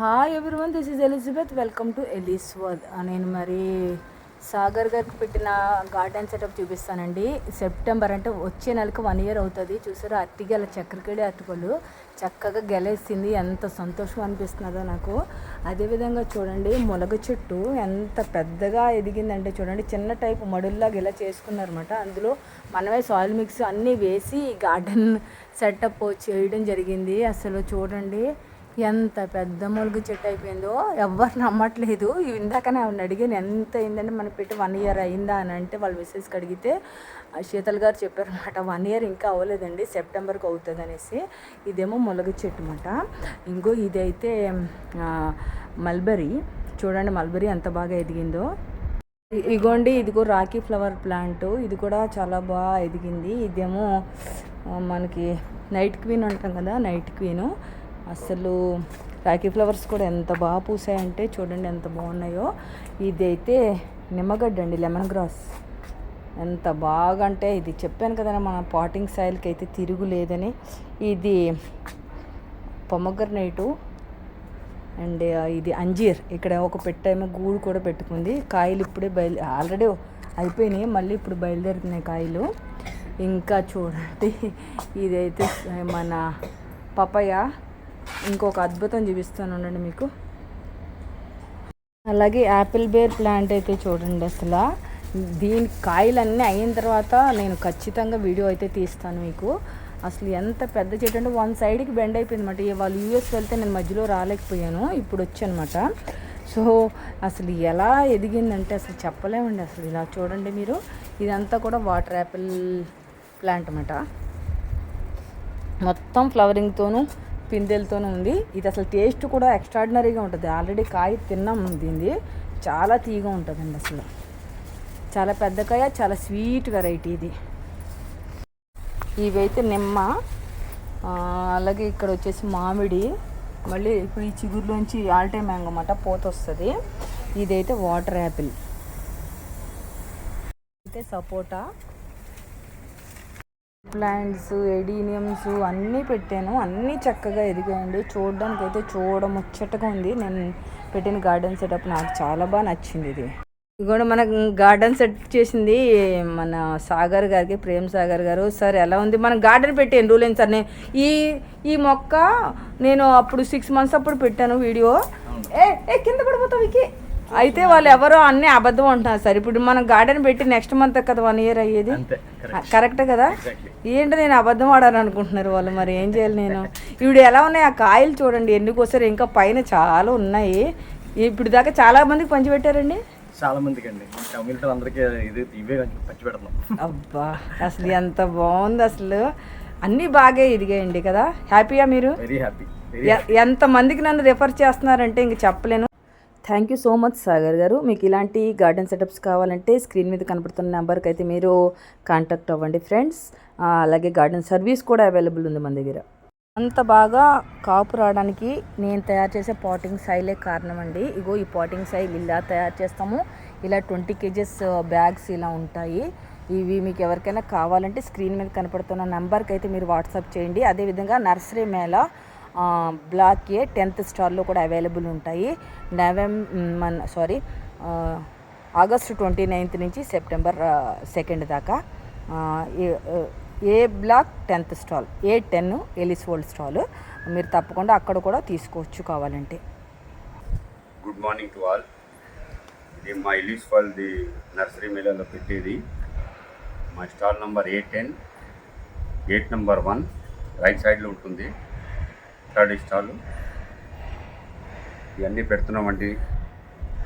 Hi everyone this is Elizabeth welcome to Eli's world నేను మరి సాగర్ గారికి పెట్టిన గార్డెన్ సెటప్ చూపిస్తానండి. సెప్టెంబర్ అంటే వచ్చే నెలకు వన్ ఇయర్ అవుతుంది. చూసారా? అట్టిగల చక్కెరకేడి అరటిపళ్ళు చక్కగా గెలేసింది. ఎంత సంతోషం అనిపిస్తున్నదో నాకు. అదేవిధంగా చూడండి ములగ చెట్టు ఎంత పెద్దగా ఎదిగిందంటే చూడండి చిన్న టైపు మడుల్లాగా ఇలా చేసుకున్నారన్నమాట. అందులో మనమే సాయిల్ మిక్స్ అన్నీ వేసి గార్డెన్ సెటప్ చేయడం జరిగింది. అసలు చూడండి ఎంత పెద్ద మొలుగు చెట్టు అయిపోయిందో ఎవ్వరు నమ్మట్లేదు. ఇందాకనే ఆవిడ అడిగాను ఎంత అయిందంటే మనం పెట్టి వన్ ఇయర్ అయిందా? అని అంటే వాళ్ళు మెసేజ్కి అడిగితే శీతల్ గారు చెప్పారన్నమాట వన్ ఇయర్ ఇంకా అవ్వలేదండి సెప్టెంబర్కి అవుతుంది అనేసి. ఇదేమో మొలగ చెట్టు అనమాట ఇంకో ఇదైతే మల్బరీ. చూడండి మల్బరీ ఎంత బాగా ఎదిగిందో. ఇ- ఇగోండి ఇదిగో రాఖీ ఫ్లవర్ ప్లాంట్. ఇది కూడా చాలా బాగా ఎదిగింది. ఇదేమో మనకి నైట్ క్వీన్ అంటాం కదా నైట్ క్వీను. అసలు రాకీ ఫ్లవర్స్ కూడా ఎంత బాగా పూసాయంటే చూడండి ఎంత బాగున్నాయో. ఇదైతే నిమ్మగడ్డ అండి లెమన్ గ్రాస్. ఎంత బాగా అంటే ఇది చెప్పాను కదా మన పాటింగ్ సాయిల్కి అయితే తిరుగు లేదని. ఇది పొమగ్రనేటు అండ్ ఇది అంజీర్. ఇక్కడ ఒక పెట్టేమో గూడు కూడా పెట్టుకుంది. కాయలు ఇప్పుడే బయలు ఆల్రెడీ అయిపోయినాయి మళ్ళీ ఇప్పుడు బయలుదేరుతున్నాయి కాయలు. ఇంకా చూడండి ఇదైతే మన పపయ ఇంకొక అద్భుతం చూపిస్తాను ఉండండి మీకు. అలాగే యాపిల్ బేర్ ప్లాంట్ అయితే చూడండి అసలు. దీని కాయలన్నీ అయిన తర్వాత నేను ఖచ్చితంగా వీడియో అయితే తీస్తాను మీకు. అసలు ఎంత పెద్ద చెట్టు అంటే వన్ సైడ్కి బెండ్ అయిపోయింది అనమాట వాళ్ళు యూఎస్ వెళ్తే నేను మధ్యలో రాలేకపోయాను ఇప్పుడు వచ్చానమాట. సో అసలు ఎలా ఎదిగిందంటే అసలు చెప్పలేమండి అసలు ఇలా చూడండి మీరు. ఇదంతా కూడా వాటర్ యాపిల్ ప్లాంట్ అనమాట మొత్తం ఫ్లవరింగ్తోనూ పిందెలతోనే ఉంది. ఇది అసలు టేస్ట్ కూడా ఎక్స్ట్రాడినరీగా ఉంటుంది. ఆల్రెడీ కాయ తిన్నాం దీన్ని. చాలా తీగా ఉంటుందండి అసలు. చాలా పెద్ద కాయ చాలా స్వీట్ వెరైటీ ఇది. ఇవైతే నిమ్మ అలాగే ఇక్కడ వచ్చేసి మామిడి మళ్ళీ ఇప్పుడు ఈ చిగురులోంచి ఆల్టే మ్యాంగో అన్నమాట పోత వస్తుంది ఇదైతే వాటర్ యాపిల్. అయితే సపోటా. ప్లాంట్స్ ఎడీనియమ్స్ అన్నీ పెట్టాను. అన్నీ చక్కగా ఎదిగాయండి. చూడడానికి అయితే చూడ ముచ్చటగా ఉంది. నేను పెట్టిన గార్డెన్ సెటప్ నాకు చాలా బాగా నచ్చింది ఇది. ఇది కూడా మన గార్డెన్ సెట్ చేసింది మన సాగర్ గారికి ప్రేమ్ సాగర్ గారు. సార్ ఎలా ఉంది? మనం గార్డెన్ పెట్టి ఎన్ని రోజులైంది సార్? నేను ఈ ఈ మొక్క నేను అప్పుడు సిక్స్ మంత్స్ అప్పుడు పెట్టాను వీడియో. ఏ ఏ కింద పడిపోతావు వికి అయితే వాళ్ళు ఎవరో అన్నీ అబద్ధం అంటున్నారు సార్. ఇప్పుడు మనం గార్డెన్ పెట్టి నెక్స్ట్ మంత్ కదా వన్ ఇయర్ అయ్యేది? కరెక్టే కదా? ఏంటి నేను అబద్ధం ఆడాను అనుకుంటున్నారు వాళ్ళు మరి? ఏం చేయాలి నేను? ఇప్పుడు ఎలా ఉన్నాయి ఆ కాయలు చూడండి. ఎన్ని కోసారు ఇంకా పైన చాలా ఉన్నాయి. ఇప్పుడు దాకా చాలా మందికి పంచిపెట్టారండి చాలా మందికి అండి కమ్యూనిటీ అందరికీ ఇది ఇవే పంచి పెడుతున్నాం అబ్బా అసలు ఎంత బాగుంది అసలు. అన్నీ బాగా ఎదిగాయండి కదా. హ్యాపీయా మీరు? వెరీ హ్యాపీ ఎంత మందికి నన్ను రిఫర్ చేస్తున్నారంటే ఇంక చెప్పలేను. Thank you so much Sagar గారు. మీకు ఇలాంటి గార్డెన్ సెటప్స్ కావాలంటే స్క్రీన్ మీద కనపడుతున్న నెంబర్కి అయితే మీరు కాంటాక్ట్ అవ్వండి ఫ్రెండ్స్ అలాగే గార్డెన్ సర్వీస్ కూడా అవైలబుల్ ఉంది మన దగ్గర. అంత బాగా కాపు రావడానికి నేను తయారు చేసే పాటింగ్ సైలే కారణం అండి. ఇగో ఈ పాటింగ్ సైల్ ఇలా తయారు చేస్తాము. ఇలా ట్వంటీ కేజెస్ బ్యాగ్స్ ఇలా ఉంటాయి. ఇవి మీకు ఎవరికైనా కావాలంటే స్క్రీన్ మీద కనపడుతున్న నెంబర్కి అయితే మీరు వాట్సాప్ చేయండి. అదేవిధంగా nursery mela block A tenth స్టార్లో కూడా అవైలబుల్ ఉంటాయి. నవం మన సారీ ఆగస్టు ట్వంటీ నైన్త్ నుంచి సెప్టెంబర్ సెకండ్ దాకా. A- A block tenth stall A ten Eli's world stall. మీరు తప్పకుండా అక్కడ కూడా తీసుకోవచ్చు కావాలంటే. Good morning to all. ఇది మా ఇలీస్ వాళ్ళది నర్సరీ మేళాలో పెట్టేది. మా stall number A ten gate number one right సైడ్లో ఉంటుంది. Third stall. ఇవన్నీ పెడుతున్నామండి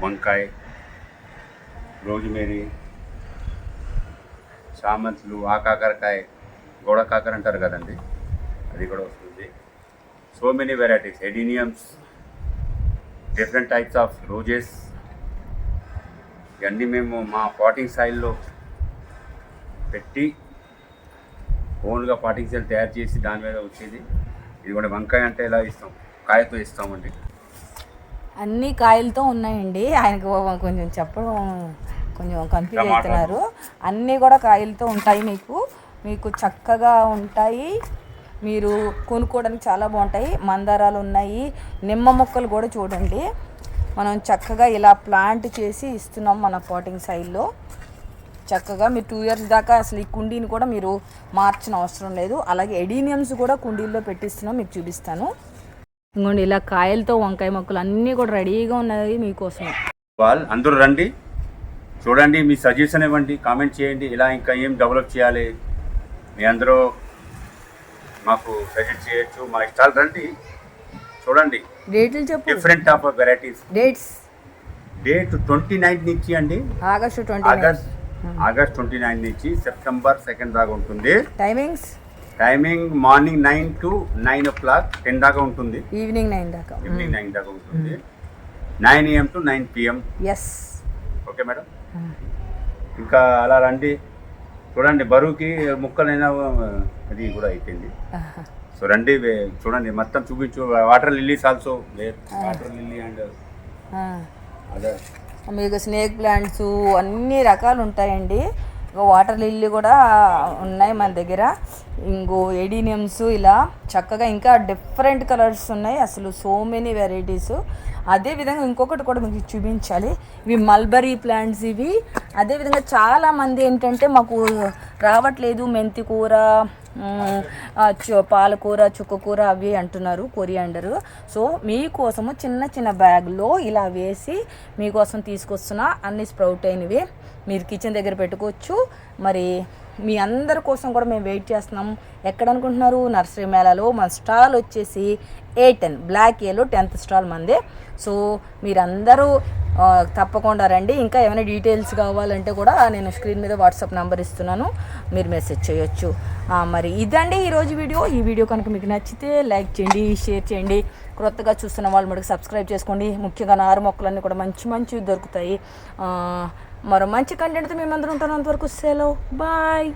వంకాయ రోజ్మేరీ చామంతులు ఆకాకరకాయ గోడకాకర అంటారు కదండి. అది కూడా వస్తుంది. So many varieties adeniums different types of roses ఇవన్నీ మేము మా పాటింగ్ స్టైల్లో పెట్టి ఓన్గా పాటింగ్ స్టైల్ తయారు చేసి దాని మీద వచ్చేది. ఇది కూడా వంకాయ అంటే ఎలా ఇస్తాం? కాయతో ఇస్తామండి. అన్ని కాయలతో ఉన్నాయండి. ఆయనకు కొంచెం చెప్పడం కొంచెం కన్ఫ్యూజ్ అవుతున్నారు. అన్నీ కూడా కాయలతో ఉంటాయి మీకు. మీకు చక్కగా ఉంటాయి. మీరు కొనుక్కోవడానికి చాలా బాగుంటాయి. మందారాలు ఉన్నాయి. నిమ్మ మొక్కలు కూడా చూడండి. మనం చక్కగా ఇలా ప్లాంట్ చేసి ఇస్తున్నాం మన పాటింగ్ సైడ్లో. చక్కగా మీరు టూ ఇయర్స్ దాకా అసలు ఈ కుండీని కూడా మీరు మార్చిన అవసరం లేదు. అలాగే ఎడీనియమ్స్ కూడా కుండీల్లో పెట్టిస్తున్నాం మీకు చూపిస్తాను. ఇంకోండి ఇలా కాయలతో వంకాయ మొక్కలు అన్నీ కూడా రెడీగా ఉన్నాయి మీకోసం. వాళ్ళు అందరూ రండి. చూడండి మీ సజెషన్ ఇవ్వండి కామెంట్ చేయండి ఇలా ఇంకా ఏం డెవలప్ చేయాలి. మీ అందరూ మాకు సజెస్ట్ చేయొచ్చు మా ఇష్టాలు రండి. చూడండి డేట్లు చెప్పు. Different of varieties dates date twenty ninth నుంచి అండి. August twenty August August twenty nine నుంచి సెప్టెంబర్ సెకండ్ దాకా ఉంటుంది. Timings timing morning nine to nine o'clock ten దాకా ఉంటుంది. ఈవినింగ్ నైన్ దాకా. ఈవినింగ్ నైన్ దాకా ఉంటుంది. Nine AM to nine PM yes okay madam ఇంకా అలా రండి. చూడండి బరువుకి ముక్కలైనా అది కూడా అయిపోయింది. సో రండి చూడండి మొత్తం చూపించు. Water lilies also water lily and అదే మీకు స్నేక్ ప్లాంట్స్ అన్ని రకాలు ఉంటాయండి వాటర్ లిల్లీ కూడా ఉన్నాయి మన దగ్గర. ఇంకో ఎడీనియమ్స్ ఇలా చక్కగా ఇంకా డిఫరెంట్ కలర్స్ ఉన్నాయి. అసలు సో మెనీ వెరైటీస్. అదేవిధంగా ఇంకొకటి కూడా మీకు చూపించాలి. ఇవి మల్బరీ ప్లాంట్స్ ఇవి. అదేవిధంగా చాలామంది ఏంటంటే మాకు రావట్లేదు మెంతి కూర పాలకూర చుక్కకూర అవి అంటున్నారు కొరియాండర్. సో మీకోసము చిన్న చిన్న బ్యాగ్లో ఇలా వేసి మీకోసం తీసుకొస్తున్న అన్ని స్ప్రౌట్ అయినవి. మీరు కిచెన్ దగ్గర పెట్టుకోవచ్చు. మరి మీ అందరి కోసం కూడా మేము వెయిట్ చేస్తున్నాం. ఎక్కడ అనుకుంటున్నారు నర్సరీ మేళాలో మన స్టాల్ వచ్చేసి ఏ టెన్ బ్లాక్ ఏలో టెన్త్ స్టాల్ మందే. సో మీరందరూ తప్పకుండా రండి. ఇంకా ఏమైనా డీటెయిల్స్ కావాలంటే కూడా నేను స్క్రీన్ మీద వాట్సాప్ నెంబర్ ఇస్తున్నాను. మీరు మెసేజ్ చేయొచ్చు. మరి ఇదండి ఈరోజు వీడియో. ఈ వీడియో కనుక మీకు నచ్చితే లైక్ చేయండి షేర్ చేయండి. క్రొత్తగా చూస్తున్న వాళ్ళు మనకి సబ్స్క్రైబ్ చేసుకోండి. ముఖ్యంగా నారు మొక్కలన్నీ కూడా మంచి మంచివి దొరుకుతాయి. మరో మంచి కంటెంట్తో మేమందరం ఉంటాను అంతవరకు సెలవు. బాయ్